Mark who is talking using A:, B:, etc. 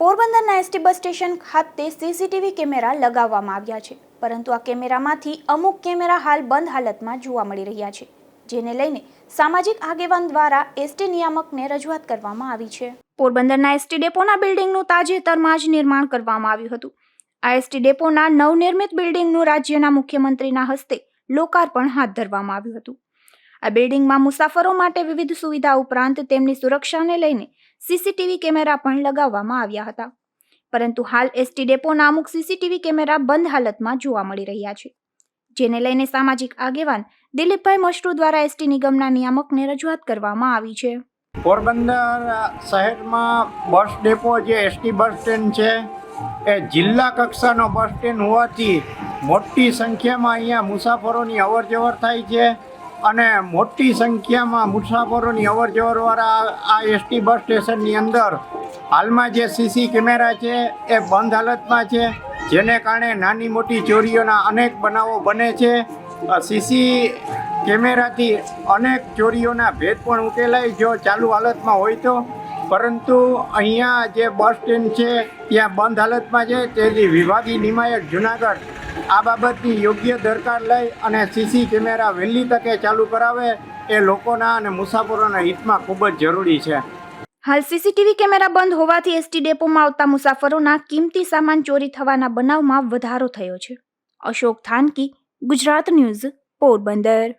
A: પોરબંદરના ST bus station ખાતે CCTV camera લગાવવામાં આવ્યા છે. પરંતુ આ કેમેરામાંથી અમુક કેમેરા હાલ બંધ હાલતમાં જોવા મળી રહ્યા છે, જેને લઈને સામાજિક આગેવાન દ્વારા એસટી નિયામકને રજૂઆત કરવામાં આવી છે. પોરબંદરના એસટી ડેપોના બિલ્ડિંગનું તાજેતરમાં જ નિર્માણ કરવામાં આવ્યું હતું. આ એસટી ડેપોના નવનિર્મિત બિલ્ડિંગનું રાજ્યના મુખ્યમંત્રીના હસ્તે લોકાર્પણ હાથ ધરવામાં આવ્યું હતું. આ બિલ્ડિંગમાં મુસાફરો માટે વિવિધ સુવિધા ઉપરાંત તેમની સુરક્ષાને લઈને સીસીટીવી કેમેરા પણ લગાવવામાં આવ્યા હતા. પરંતુ હાલ એસટી ડેપોના અમુક સીસીટીવી કેમેરા બંધ હાલતમાં જોવા મળી રહ્યા છે. જેને લઈને સામાજિક આગેવાન દિલીપભાઈ મશરૂ દ્વારા એસટી નિગમના નિયામકને રજૂઆત કરવામાં આવી છે.
B: પોરબંદર શહેરમાં બસ ડેપો જે એસટી બસ સ્ટેન્ડ છે, એ જિલ્લા કક્ષાનો બસ સ્ટેન્ડ હોવાથી મોટી સંખ્યામાં અહીંયા મુસાફરોની અવર જવર થાય છે. અને મોટી સંખ્યામાં મુસાફરોની અવર જવરવાળા આ એસટી બસ સ્ટેશનની અંદર હાલમાં જે સીસી કેમેરા છે એ બંધ હાલતમાં છે, જેને કારણે નાની મોટી ચોરીઓના અનેક બનાવો બને છે. સીસી કેમેરાથી અનેક ચોરીઓના ભેદ પણ ઉકેલાય જો ચાલુ હાલતમાં હોય તો. પરંતુ અહીંયા જે બસ સ્ટેન્ડ છે, ત્યાં બંધ હાલતમાં છે. તેથી વિભાગીય નિમાયક જુનાગઢ આ બાબતની યોગ્ય દરકાર લઈ અને સીસી કેમેરા વહેલી તકે ચાલુ કરાવે એ લોકોના અને મુસાફરોના હિતમાં ખૂબ જ જરૂરી છે.
A: હાલ સીસીટીવી કેમેરા બંધ હોવાથી એસટી ડેપોમાં આવતા મુસાફરોના કિંમતી સામાન ચોરી થવાના બનાવમાં વધારો થયો છે. અશોક થાનકી, ગુજરાત ન્યૂઝ, પોરબંદર.